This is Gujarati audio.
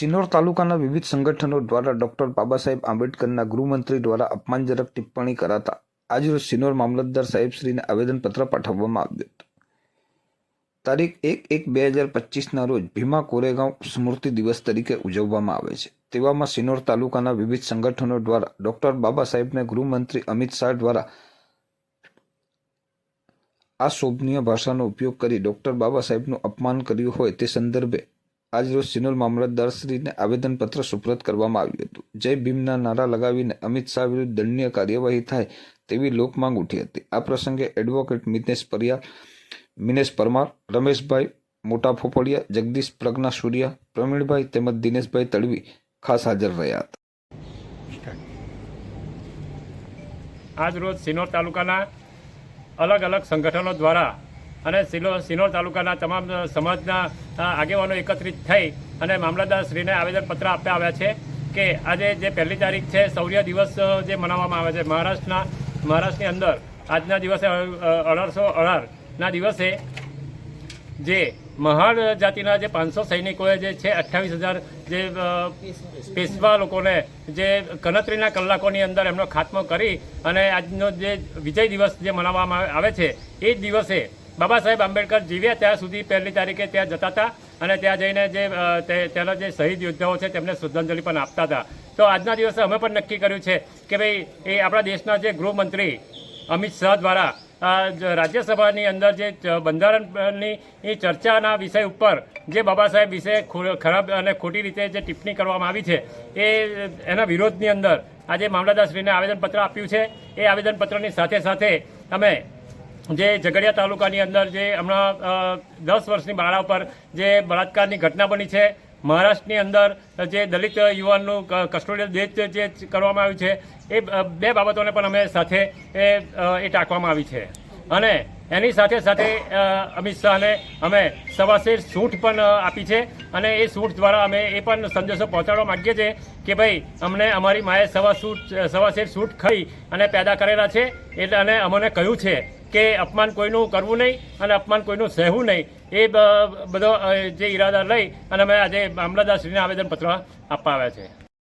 સિનોર તાલુકાના વિવિધ સંગઠનો દ્વારા ડોક્ટર બાબા સાહેબ આંબેડકરના ગૃહમંત્રી દ્વારા અપમાનજનક ટિપ્પણી કરાતા આજરોજ સિનોર મામલતદાર સાહેબશ્રીને આવેદનપત્ર પાઠવવામાં આવ્યું હતું. તારીખ એક એક બે હજાર પચીસના રોજ ભીમા કોરેગાંવ સ્મૃતિ દિવસ તરીકે ઉજવવામાં આવે છે. તેવામાં સિનોર તાલુકાના વિવિધ સંગઠનો દ્વારા ડોક્ટર બાબા સાહેબને ગૃહમંત્રી અમિત શાહ દ્વારા આ શોભનીય ભાષાનો ઉપયોગ કરી ડોક્ટર બાબા સાહેબનું અપમાન કર્યું હોય તે સંદર્ભે આજરોજ મામલતદાર મામલતદારશ્રીને આવેદનપત્ર સુપ્રત કરવામાં આવ્યું હતું. જય ભીમના નારા લગાવીને અમિત શાહ વિરુદ્ધ દંડનીય કાર્યવાહી થાય તેવી લોકમાંગ ઉઠી હતી. આ પ્રસંગે એડવોકેટ મિતેશ પરિયાર મિનેશ પરમાર, રમેશભાઈ મોટા ફોફડિયા, જગદીશ પ્રજ્ઞા સૂર્યા, પ્રવીણભાઈ તેમજ દિનેશભાઈ તડવી ખાસ હાજર રહ્યા હતા. આજ રોજ સિનોર તાલુકાના અલગ અલગ સંગઠનો દ્વારા અને સિલો સિનોર તાલુકાના તમામ સમાજના આગેવાનો એકત્રિત થઈ અને મામલતદારશ્રીને આવેદનપત્ર આપ્યા આવ્યા છે કે આજે જે પહેલી તારીખ છે, શૌર્ય દિવસ જે મનાવવામાં આવે છે. મહારાષ્ટ્રના મહારાષ્ટ્રની અંદર આજના દિવસે અઢારસો અઢારના દિવસે જે મહાન જાતિના જે પાંચસો સૈનિકોએ જે છે, અઠ્ઠાવીસ હજાર જે પેશવા લોકોને જે ગણતરીના કલાકોની અંદર એમનો ખાત્મો કરી અને આજનો જે વિજય દિવસ જે મનાવવામાં આવે છે, એ જ દિવસે બાબા સાહેબ આંબેડકર જીવ્યા ત્યાં સુધી પહેલી તારીખે ત્યાં જતા હતા અને ત્યાં જઈને જે ત્યાંના જે શહીદ યોદ્ધાઓ છે તેમને શ્રદ્ધાંજલિ પણ આપતા હતા. તો આજના દિવસે અમે પણ નક્કી કર્યું છે કે ભાઈ, એ આપણા દેશના જે ગૃહમંત્રી અમિત શાહ દ્વારા રાજ્યસભાની અંદર જે બંધારણની ચર્ચાના વિષય ઉપર જે બાબા સાહેબ વિશે ખરાબ અને ખોટી રીતે જે ટિપ્પણી કરવામાં આવી છે, એ, એના વિરોધની અંદર આજે મામલતદારશ્રીને આવેદનપત્ર આપ્યું છે. એ આવેદનપત્રની સાથે સાથે અમે જે ઝઘડિયા તાલુકાની અંદર જે હમણાં દસ વર્ષની બાળા ઉપર જે બળાત્કારની ઘટના બની છે, મહારાષ્ટ્રની અંદર જે દલિત યુવાનનું કસ્ટોડિયલ ડેથ જે કરવામાં આવ્યું છે, એ બે બાબતોને પણ અમે સાથે, એ એ ટાંકવામાં આવી છે. અને એની સાથે સાથે અમિત શાહને અમે સવાસેર છૂટ પણ આપી છે અને એ સૂટ દ્વારા અમે એ પણ સંદેશો પહોંચાડવા માગીએ છીએ કે ભાઈ, અમને અમારી માએ સવા સૂટ સવાસેર સૂટ ખાઈ અને પેદા કરેલા છે, એટલે અને અમને કહ્યું છે કે અપમાન કોઈનું કરવું નહીં અને અપમાન કોઈનું સહેવું નહીં. એ બધો જે ઈરાદા લઈ અને અમે આજે મામલતદારશ્રીને આવેદનપત્ર આપવા આવ્યા છે.